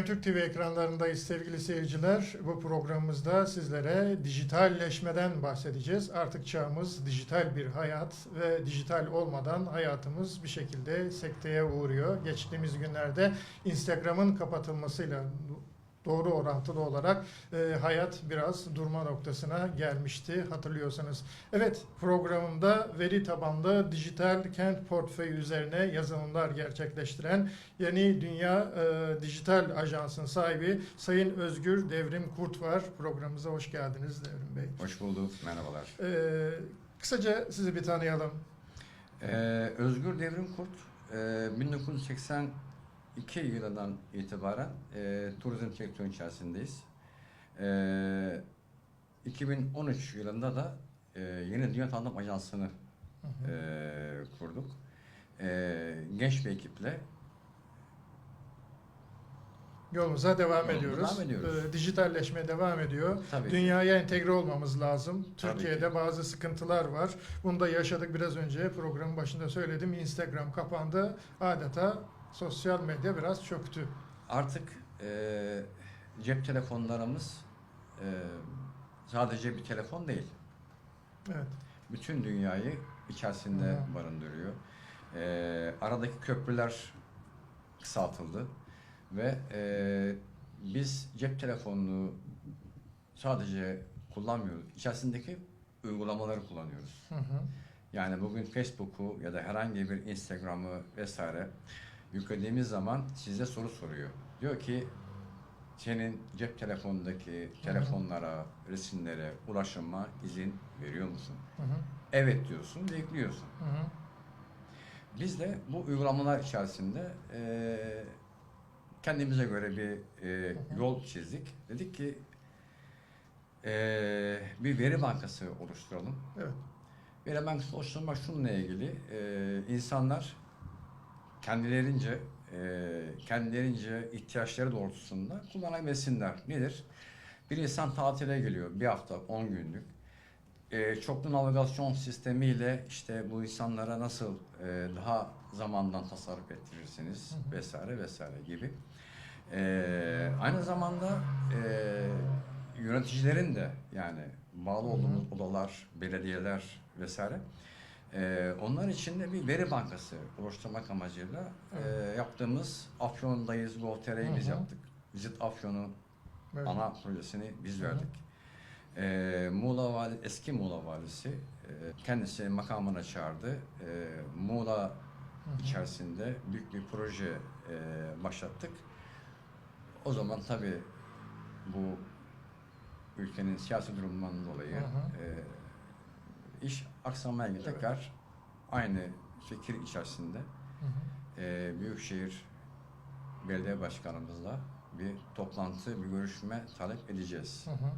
Hem Türk TV ekranlarındayız sevgili seyirciler. Bu programımızda sizlere dijitalleşmeden bahsedeceğiz. Artık çağımız dijital bir hayat ve dijital olmadan hayatımız bir şekilde sekteye uğruyor. Geçtiğimiz günlerde Instagram'ın kapatılmasıyla doğru orantılı olarak e, hayat biraz durma noktasına gelmişti hatırlıyorsanız. Evet programımda veri tabanlı dijital kent portföyü üzerine yazılımlar gerçekleştiren Yeni Dünya e, Dijital Ajansı'nın sahibi Sayın Özgür Devrim Kurt var. Programımıza hoş geldiniz Devrim Bey. Hoş bulduk, merhabalar. E, kısaca sizi bir tanıyalım. Ee, Özgür Devrim Kurt, e, 1982 yılından itibaren e, turizm sektörünün içerisindeyiz. E, 2013 yılında da e, Yeni Dünya Tanıtım Ajansı'nı Hı hı. e, kurduk. E, genç bir ekiple Yolumuza devam Yolumuza ediyoruz. devam ediyoruz. E, dijitalleşmeye devam ediyor. tabii Dünyaya entegre olmamız lazım. Tabii Türkiye'de ki. bazı sıkıntılar var. Bunu da yaşadık biraz önce. Programın başında söyledim. Instagram kapandı. Adeta sosyal medya biraz çöktü. artık e, cep telefonlarımız e, sadece bir telefon değil. Evet. bütün dünyayı içerisinde Hı. barındırıyor. Ee, aradaki köprüler kısaltıldı ve e, biz cep telefonunu sadece kullanmıyoruz. İçerisindeki uygulamaları kullanıyoruz. Hı hı. Yani bugün Facebook'u ya da herhangi bir Instagram'ı vesaire yüklediğimiz zaman size soru soruyor. Diyor ki senin cep telefonundaki telefonlara, resimlere, ulaşıma izin veriyor musun? Hı hı. Evet diyorsun ve ekliyorsun. Hı hı. Biz de bu uygulamalar içerisinde eee, kendimize göre bir hı. yol çizdik. Dedik ki eee, bir veri bankası oluşturalım. Evet. Veri bankası oluşturmak şununla ilgili. eee, insanlar kendilerince eee, kendilerince ihtiyaçları doğrultusunda kullanabilsinler. Nedir? Bir insan tatile geliyor bir hafta, 10 günlük. Eee çoklu navigasyon sistemiyle işte bu insanlara nasıl eee, daha zamandan tasarruf ettirirsiniz vesaire vesaire gibi. Eee, aynı zamanda eee, yöneticilerin de yani bağlı olduğumuz odalar, belediyeler vesaire eee, onlar için de bir veri bankası oluşturmak amacıyla Evet. yaptığımız Afyon'dayız, Voltaire'yi biz yaptık. Visit Afyon'u Evet. ana projesini biz Hı hı. verdik. Ee, Muğla Vali, eski Muğla Valisi e, kendisi makamına çağırdı. Ee, Muğla Hı hı. içerisinde büyük bir proje e, başlattık. O zaman tabii bu ülkenin siyasi durumundan dolayı Hı hı. e, iş aksamaya. Evet. Tekrar aynı fikir içerisinde Hı hı. e, Büyükşehir Belediye Başkanımızla bir toplantı, bir görüşme talep edeceğiz. Hı hı.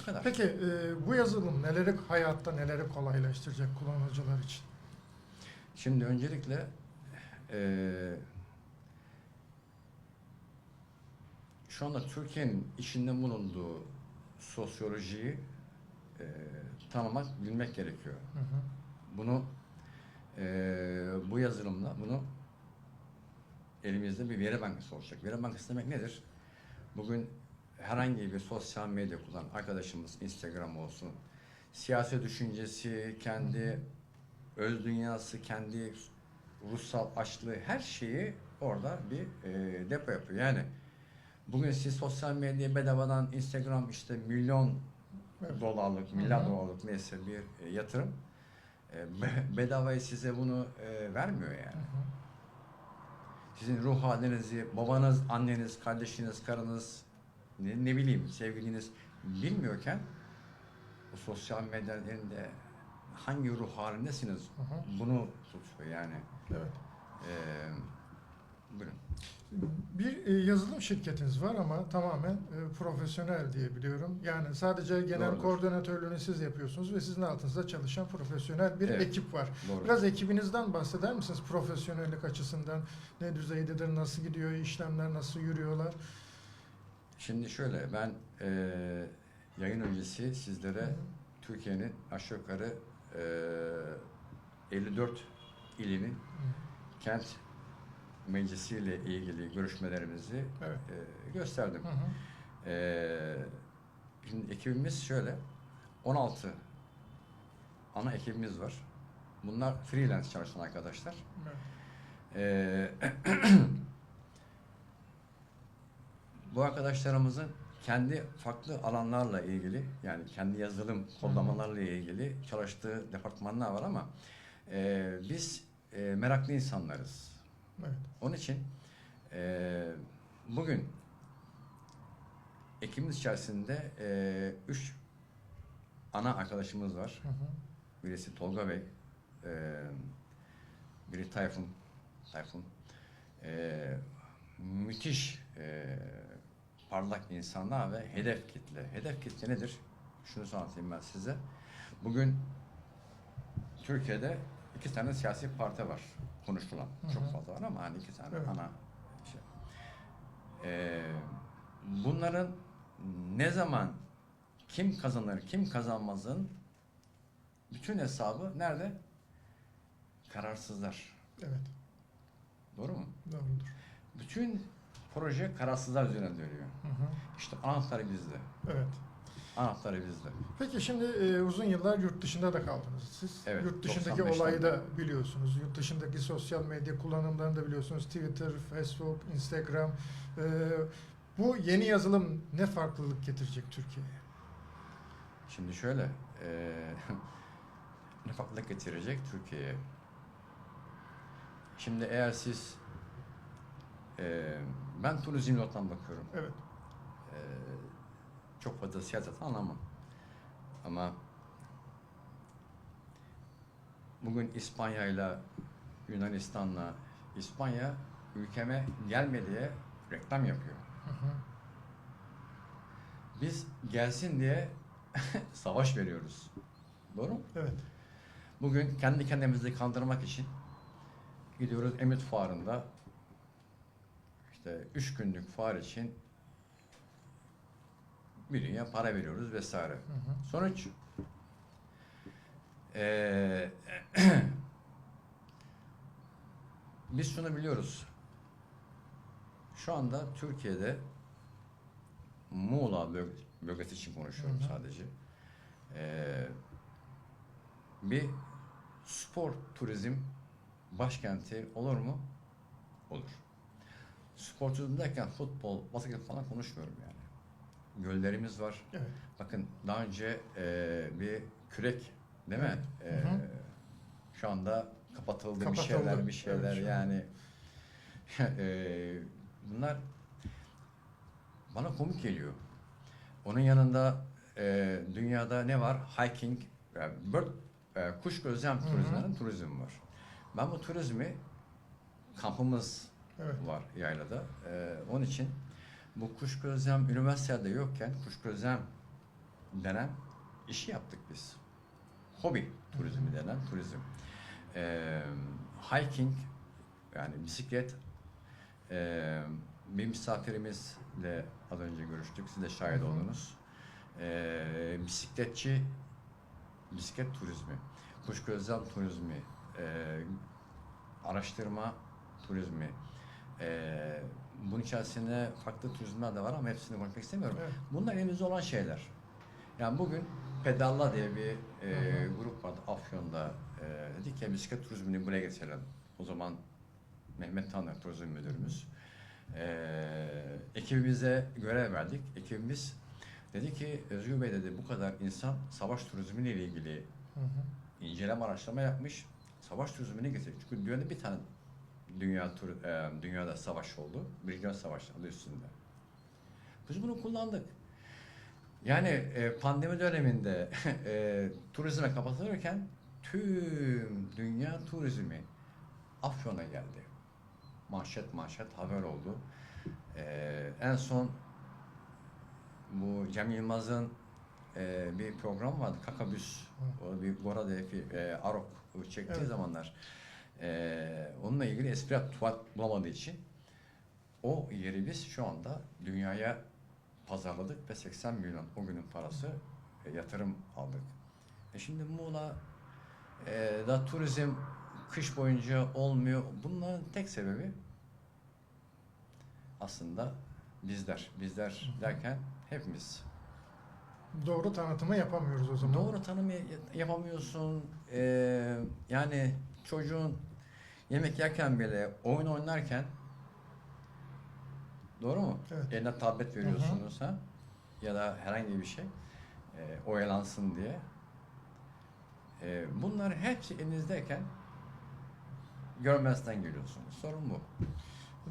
Bu kadar. Peki e, bu yazılım neleri hayatta neleri kolaylaştıracak kullanıcılar için? Şimdi öncelikle eee şu anda Türkiye'nin içinde bulunduğu sosyolojiyi eee tanımak, bilmek gerekiyor. Hı hı. Bunu eee, bu yazılımla bunu elimizde bir veri bankası olacak. Veri bankası demek nedir? Bugün herhangi bir sosyal medya kullanan arkadaşımız Instagram olsun, siyasi düşüncesi, kendi öz dünyası, kendi ruhsal açlığı her şeyi orada bir e, depo yapıyor. Yani bugün siz sosyal medya bedavadan Instagram işte milyon dolarlık, milyar dolarlık neyse bir e, yatırım e, be- bedavaya size bunu e, vermiyor yani. Hı hı. Sizin ruh halinizi babanız, anneniz, kardeşiniz, karınız, ne, ne bileyim sevgiliniz bilmiyorken bu sosyal medyanın elinde hangi ruh halindesiniz Hı hı. bunu tutuyor yani. Evet. Ee, buyurun. Bir e, yazılım şirketiniz var ama tamamen e, profesyonel diye biliyorum. Yani sadece genel Doğrudur. koordinatörlüğünü siz yapıyorsunuz ve sizin altınızda çalışan profesyonel bir Evet. ekip var. Doğru. Biraz ekibinizden bahseder misiniz profesyonellik açısından? Ne düzeydedir, nasıl gidiyor, işlemler nasıl yürüyorlar? Şimdi şöyle ben e, yayın öncesi sizlere Hı hı. Türkiye'nin aşağı yukarı e, 54 ilinin kent Meclisi ile ilgili görüşmelerimizi Evet. e, gösterdim. Hı hı. Ee, şimdi ekibimiz şöyle, 16 ana ekibimiz var. Bunlar freelance çalışan arkadaşlar. Evet. Ee, bu arkadaşlarımızın kendi farklı alanlarla ilgili yani kendi yazılım kodlamalarla ilgili çalıştığı departmanlar var ama e, biz e, meraklı insanlarız. Evet. Onun için e, bugün ekibimiz içerisinde e, üç ana arkadaşımız var. Hı hı. Birisi Tolga Bey, e, biri Tayfun, Tayfun. E, müthiş e, parlak insanlar ve hedef kitle. Hedef kitle nedir? Şunu anlatayım ben size. Bugün Türkiye'de iki tane siyasi parti var konuşulan. Hı hı. Çok fazla var ama hani iki tane Evet. ana şey. E, bunların ne zaman kim kazanır, kim kazanmazın bütün hesabı nerede? Kararsızlar. Evet. Doğru mu? Doğrudur. Bütün proje kararsızlar üzerine dönüyor. Hı hı. İşte anahtarı bizde. Evet. Anahtarı bizde. Peki şimdi e, uzun yıllar yurt dışında da kaldınız siz. Evet, yurt dışındaki 95'ten olayı da biliyorsunuz. Yurt dışındaki sosyal medya kullanımlarını da biliyorsunuz. Twitter, Facebook, Instagram. E, bu yeni yazılım ne farklılık getirecek Türkiye'ye? Şimdi şöyle, eee ne farklılık getirecek Türkiye'ye? Şimdi eğer siz, eee, ben turizm nottan bakıyorum. Evet. Eee, çok fazla siyaset anlamam. Ama bugün İspanya'yla Yunanistan'la İspanya ülkeme gelme diye reklam yapıyor. Hı hı. Biz gelsin diye savaş veriyoruz. Doğru mu? Evet. Bugün kendi kendimizi kandırmak için gidiyoruz Emit Fuarı'nda işte üç günlük fuar için bir dünya para veriyoruz vesaire. Hı hı. Sonuç eee, biz şunu biliyoruz. Şu anda Türkiye'de Muğla böl- bölgesi için konuşuyorum Hı hı. sadece. Eee, bir spor turizm başkenti olur mu? Olur. Spor turizm derken futbol, basket falan konuşmuyorum yani. Göllerimiz var. Evet. Bakın daha önce e, bir kürek değil mi? Evet. E, Hı hı. şu anda kapatıldı, bir Kapatıldı. şeyler bir şeyler Evet, yani e, bunlar bana komik geliyor. Onun yanında e, dünyada ne var? Hiking, e, bird, e, kuş gözlem turizminin turizm var. Ben bu turizmi kampımız Evet. var yaylada. Ee, onun için bu kuş gözlem üniversitede yokken kuş gözlem denen işi yaptık biz. Hobi turizmi denen turizm. Ee, hiking yani bisiklet ee, bir misafirimizle az önce görüştük. Siz de şahit oldunuz. Ee, bisikletçi bisiklet turizmi, kuş gözlem turizmi, ee, araştırma turizmi, ee, bunun içerisinde farklı turizmler de var ama hepsini konuşmak istemiyorum. Evet. Bunlar elimizde olan şeyler. Yani bugün Pedalla diye bir e, Hı hı. grup vardı Afyon'da. E, dedik ki bisiklet turizmini buraya getirelim. O zaman Mehmet Tanrı turizm müdürümüz. E, ekibimize görev verdik. Ekibimiz dedi ki Özgür Bey dedi bu kadar insan savaş turizmiyle ilgili Hı hı. inceleme araştırma yapmış. Savaş turizmini getirdik. Çünkü dünyada bir tane dünya tur, e, dünyada savaş oldu. Birinci Dünya Savaşı adı üstünde. Biz bunu kullandık. Yani e, pandemi döneminde e, turizme kapatılırken tüm dünya turizmi Afyon'a geldi. Manşet manşet haber oldu. E, en son bu Cem Yılmaz'ın e, bir program vardı. Kakabüs. O bir Gora diye bir e, Arok çektiği Evet. zamanlar. E, onunla ilgili espri bulamadığı için o yeri biz şu anda dünyaya pazarladık ve 80 milyon o günün parası e, yatırım aldık. E şimdi Muğla e, da turizm kış boyunca olmuyor. Bunların tek sebebi aslında bizler. Bizler derken hepimiz. Doğru tanıtımı yapamıyoruz o zaman. Doğru tanım ya- yapamıyorsun. Ee, yani çocuğun yemek yerken bile oyun oynarken doğru mu? Evet. Eline tablet veriyorsunuz ha ya da herhangi bir şey e, oyalansın diye. E, bunlar hepsi elinizdeyken görmezden geliyorsunuz. Sorun bu.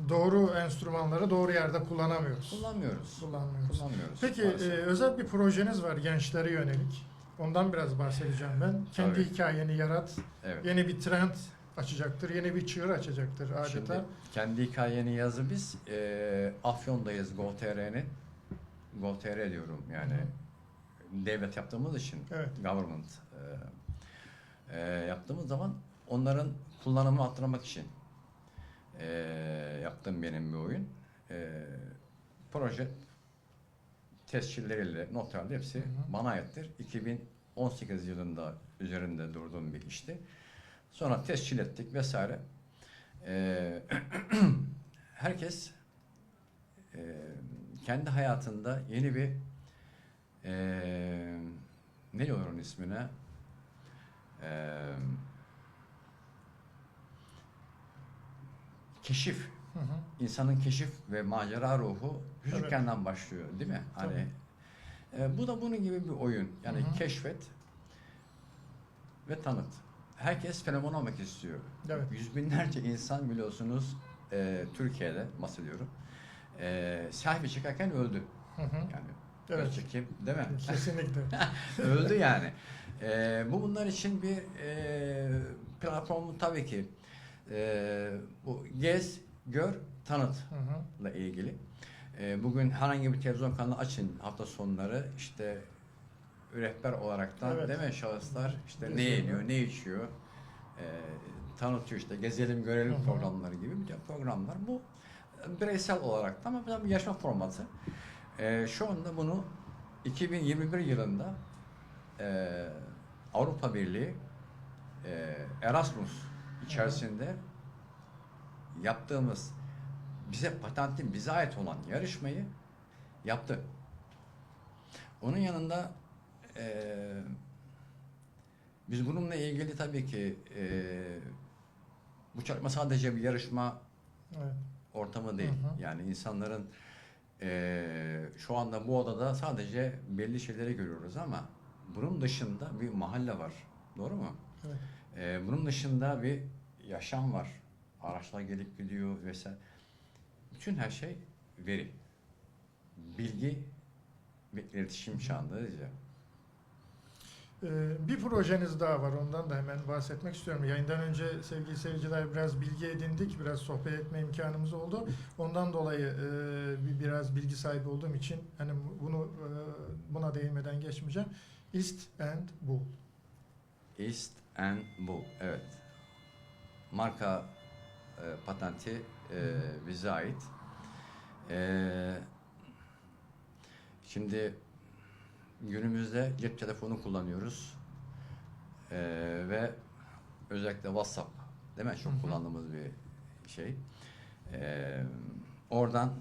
Doğru enstrümanları doğru yerde kullanamıyoruz. Kullanmıyoruz. Kullanmıyoruz. Kullanmıyoruz. Peki e, özel bir projeniz var gençlere yönelik. Ondan biraz bahsedeceğim ben. Kendi Tabii. hikayeni yarat. evet. Yeni bir trend açacaktır. Yeni bir çığır açacaktır adeta. Şimdi kendi hikayeni yazı biz e, Afyon'dayız Gov.tr'nin. Gov.tr diyorum yani devlet yaptığımız için Evet. government e, e, yaptığımız zaman onların kullanımını arttırmak için e, yaptığım benim bir oyun. E, proje tescilleriyle, notlarla hepsi Hı hı. bana aittir. 2018 yılında üzerinde durduğum bir işti. Sonra tescil ettik vesaire. E, herkes e, kendi hayatında yeni bir e, ne diyorlar onun ismine? E, keşif. Hı hı. İnsanın keşif ve macera ruhu küçükkenden başlıyor değil mi? Hani e, bu da bunun gibi bir oyun. Yani Hı hı. keşfet ve tanıt. Herkes fenomen olmak istiyor. Evet. Yüz binlerce insan biliyorsunuz e, Türkiye'de bahsediyorum. E, selfie çekerken öldü. Hı hı. Yani Evet. çekim değil mi? Kesinlikle. öldü yani. E, bu bunlar için bir e, platformu tabii ki e, bu gez, gör, tanıt Hı hı. ile ilgili. E, bugün herhangi bir televizyon kanalı açın hafta sonları işte rehber olaraktan Evet. değil mi şahıslar işte ne Geziyorlar. yeniyor, ne içiyor e, tanıtıyor işte gezelim görelim Hı hı. programları gibi bir programlar. Bu bireysel olarak da ama bir yaşam formatı. E, şu anda bunu 2021 yılında e, Avrupa Birliği e, Erasmus içerisinde yaptığımız bize patentin bize ait olan yarışmayı yaptı. Onun yanında eee, biz bununla ilgili tabii ki eee, bu çalışma sadece bir yarışma Evet. ortamı değil. Hı hı. Yani insanların eee, şu anda bu odada sadece belli şeyleri görüyoruz ama bunun dışında bir mahalle var. Doğru mu? Evet. Eee, bunun dışında bir yaşam var. Araçlar gelip gidiyor vesaire. Bütün her şey veri. Bilgi ve iletişim çağındayız ya. Ee, Bir projeniz daha var. Ondan da hemen bahsetmek istiyorum. Yayından önce sevgili seyirciler biraz bilgi edindik. Biraz sohbet etme imkanımız oldu. Ondan dolayı e, bir- biraz bilgi sahibi olduğum için hani bunu e, buna değinmeden geçmeyeceğim. East and Bull. East and Bull. Evet. Marka e, patenti e, bize ait. E, şimdi günümüzde cep telefonu kullanıyoruz. E, ve özellikle WhatsApp değil mi? Çok Hı hı. kullandığımız bir şey. E, oradan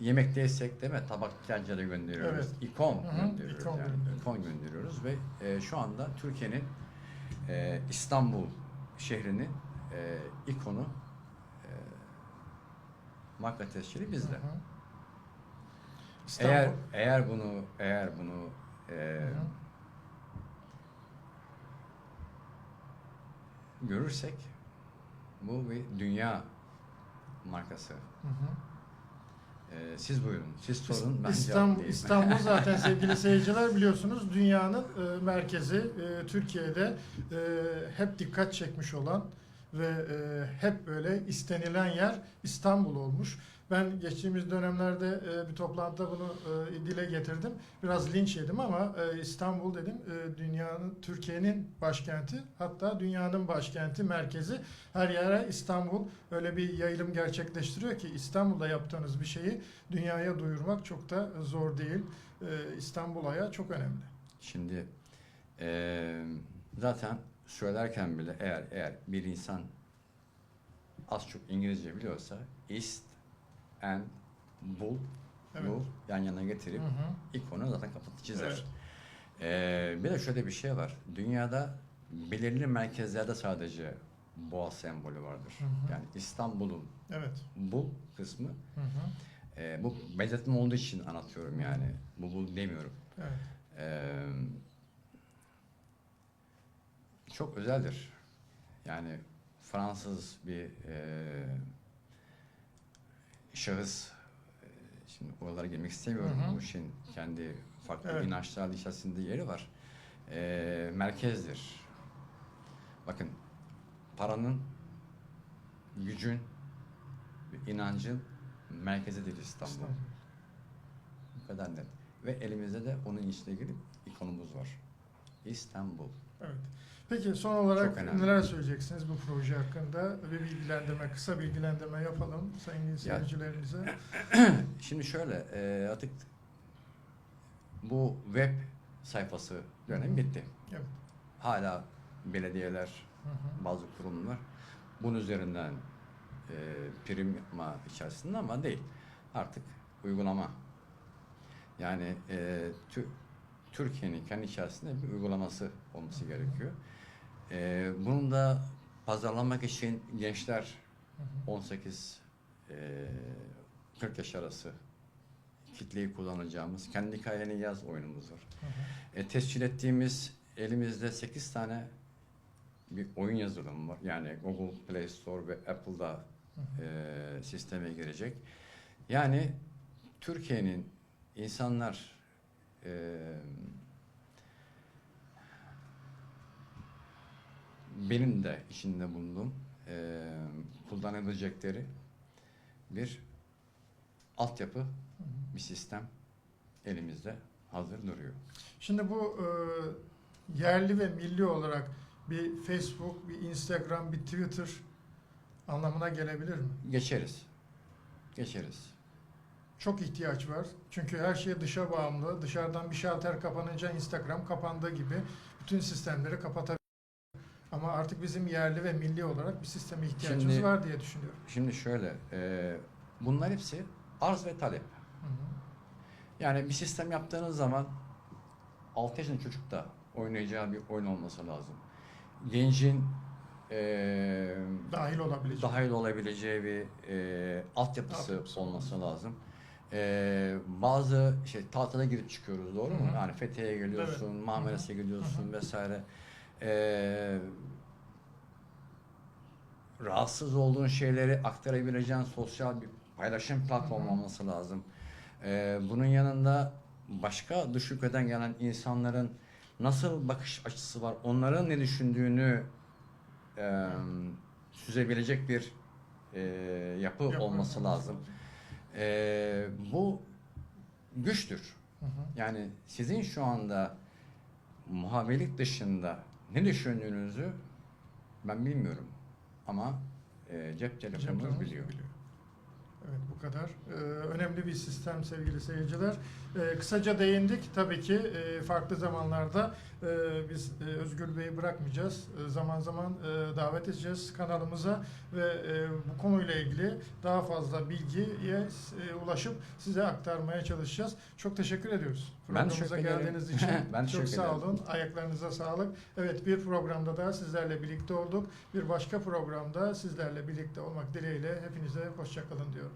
yemekteysek değil mi? Tabak tencere gönderiyoruz. Evet. İkon Hı hı, gönderiyoruz. ikon yani. gönderiyoruz. İkon gönderiyoruz ve e, şu anda Türkiye'nin e, İstanbul şehrinin e, ikonu e, marka tescili bizde. Hı hı. İstanbul. Eğer eğer bunu eğer bunu e, Hı hı. görürsek bu bir dünya markası. Hı hı. E, siz buyurun. Siz sorun. Ben İstanbul. İstanbul zaten sevgili seyirciler biliyorsunuz dünyanın e, merkezi e, Türkiye'de e, hep dikkat çekmiş olan ve e, hep böyle istenilen yer İstanbul olmuş. Ben geçtiğimiz dönemlerde e, bir toplantıda bunu e, dile getirdim. Biraz linç yedim ama e, İstanbul dedim e, dünyanın Türkiye'nin başkenti hatta dünyanın başkenti merkezi her yere İstanbul öyle bir yayılım gerçekleştiriyor ki İstanbul'da yaptığınız bir şeyi dünyaya duyurmak çok da zor değil. Ee, İstanbul çok önemli. Şimdi eee, zaten söylerken bile eğer eğer bir insan az çok İngilizce biliyorsa East and Bull Evet. bu yan yana getirip Hı hı. ikonu zaten kapatı çizer. Evet. Ee, bir de şöyle bir şey var. Dünyada belirli merkezlerde sadece boğa sembolü vardır. Hı hı. Yani İstanbul'un Evet. bu kısmı Hı hı. e, bu benzetme olduğu için anlatıyorum yani. Bu bu demiyorum. Evet. Ee, çok özeldir. Yani Fransız bir e, şahıs e, şimdi oralara girmek istemiyorum. Hı hı. Bu işin kendi farklı Evet. inançlar içerisinde yeri var. E, merkezdir. Bakın paranın, gücün, ve inancın merkezidir İstanbul. İstanbul. Bu kadar net. Ve elimizde de onun içine girip ikonumuz var. İstanbul. Evet. Peki son olarak neler söyleyeceksiniz bu proje hakkında? Bir bilgilendirme, kısa bilgilendirme yapalım sayın seyircilerimize. Şimdi şöyle, e, artık bu web sayfası dönemi bitti. Evet. Hala belediyeler, Hı hı. bazı kurumlar bunun üzerinden e, prim yapma içerisinde ama değil. Artık uygulama. Yani e, tü- Türkiye'nin kendi içerisinde bir uygulaması olması gerekiyor. E, bunu da pazarlamak için gençler Hı hı. 18 e, 40 yaş arası kitleyi kullanacağımız kendi hikayeni yaz oyunumuz var. E, tescil ettiğimiz elimizde 8 tane bir oyun yazılımı var. Yani Google Play Store ve Apple'da Hı hı. e, sisteme girecek. Yani Türkiye'nin insanlar e, benim de içinde bulunduğum e, kullanabilecekleri bir altyapı, Hı hı. bir sistem elimizde hazır duruyor. Şimdi bu e, yerli ve milli olarak bir Facebook, bir Instagram, bir Twitter anlamına gelebilir mi? Geçeriz. Geçeriz. Çok ihtiyaç var. Çünkü her şey dışa bağımlı. Dışarıdan bir şalter kapanınca Instagram kapandığı gibi bütün sistemleri kapatabilir. Ama artık bizim yerli ve milli olarak bir sisteme ihtiyacımız Şimdi- var diye düşünüyorum. Şimdi şöyle, e, bunlar hepsi arz ve talep. Hı hı. Yani bir sistem yaptığınız zaman 6 yaşında çocuk da oynayacağı bir oyun olması lazım. Gencin e, Dahil olabilecek. dahil olabileceği bir e, altyapısı Altyapısı. olması lazım. E, bazı şey tatile girip çıkıyoruz doğru mu? Hı hı. Yani Fethiye'ye geliyorsun. Marmaris'e gidiyorsun vesaire. E, rahatsız olduğun şeyleri aktarabileceğin sosyal bir paylaşım platformu olması lazım. E, bunun yanında başka dış ülkeden gelen insanların nasıl bakış açısı var, onların ne düşündüğünü e, süzebilecek bir e, yapı Yapı olması lazım. E, bu güçtür. Hı hı. Yani sizin şu anda muhabirlik dışında ne düşündüğünüzü ben bilmiyorum. Ama e, cep telefonunuz biliyor. biliyor. Evet bu kadar. Ee, önemli bir sistem sevgili seyirciler. Ee, kısaca değindik. Tabii ki e, farklı zamanlarda e, biz e, Özgür Bey'i bırakmayacağız. E, zaman zaman e, davet edeceğiz kanalımıza ve e, bu konuyla ilgili daha fazla bilgiye e, ulaşıp size aktarmaya çalışacağız. Çok teşekkür ediyoruz. Programımıza geldiğiniz için Ben çok sağ olun. Ayaklarınıza sağlık. Evet bir programda da sizlerle birlikte olduk. Bir başka programda sizlerle birlikte olmak dileğiyle hepinize hoşçakalın diyorum.